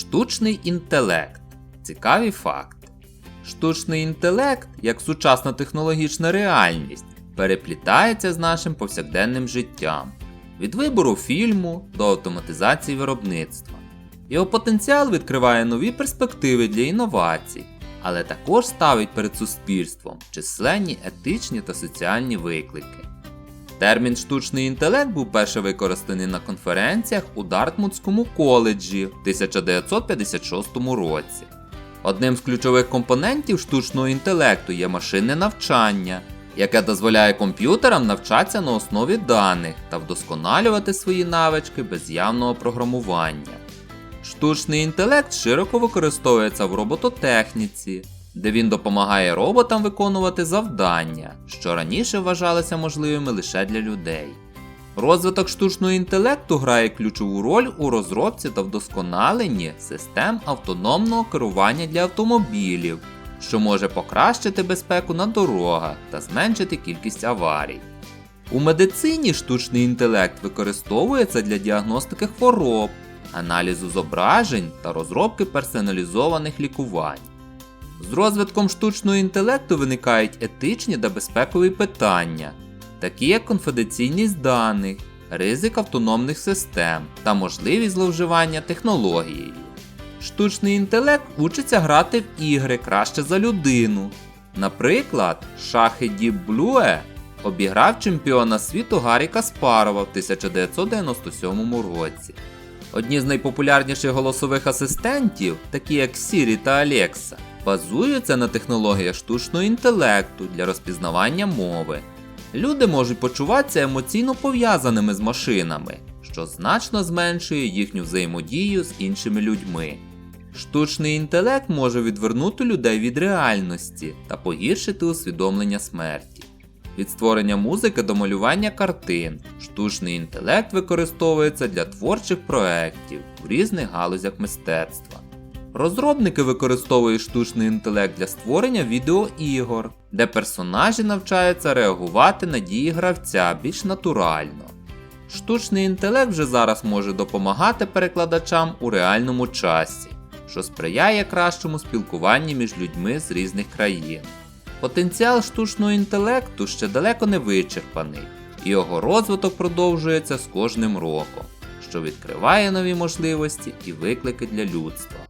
Штучний інтелект. Цікаві факти. Штучний інтелект, як сучасна технологічна реальність, переплітається з нашим повсякденним життям від вибору фільму до автоматизації виробництва. Його потенціал відкриває нові перспективи для інновацій, але також ставить перед суспільством численні етичні та соціальні виклики. Термін штучний інтелект був перше використаний на конференціях у Дартмутському коледжі в 1956 році. Одним з ключових компонентів штучного інтелекту є машинне навчання, яке дозволяє комп'ютерам навчатися на основі даних та вдосконалювати свої навички без явного програмування. Штучний інтелект широко використовується в робототехніці, де він допомагає роботам виконувати завдання, що раніше вважалися можливими лише для людей. Розвиток штучного інтелекту грає ключову роль у розробці та вдосконаленні систем автономного керування для автомобілів, що може покращити безпеку на дорогах та зменшити кількість аварій. У медицині штучний інтелект використовується для діагностики хвороб, аналізу зображень та розробки персоналізованих лікувань. З розвитком штучного інтелекту виникають етичні та безпекові питання, такі як конфіденційність даних, ризик автономних систем та можливість зловживання технологією. Штучний інтелект учиться грати в ігри краще за людину. Наприклад, шахи Діп Блюе обіграв чемпіона світу Гаррі Каспарова в 1997 році. Одні з найпопулярніших голосових асистентів, такі як Siri та Alexa, базуються на технологіях штучного інтелекту для розпізнавання мови. Люди можуть почуватися емоційно пов'язаними з машинами, що значно зменшує їхню взаємодію з іншими людьми. Штучний інтелект може відвернути людей від реальності та погіршити усвідомлення смерті. Від створення музики до малювання картин, штучний інтелект використовується для творчих проєктів в різних галузях мистецтва. Розробники використовують штучний інтелект для створення відеоігор, де персонажі навчаються реагувати на дії гравця більш натурально. Штучний інтелект вже зараз може допомагати перекладачам у реальному часі, що сприяє кращому спілкуванню між людьми з різних країн. Потенціал штучного інтелекту ще далеко не вичерпаний, і його розвиток продовжується з кожним роком, що відкриває нові можливості і виклики для людства.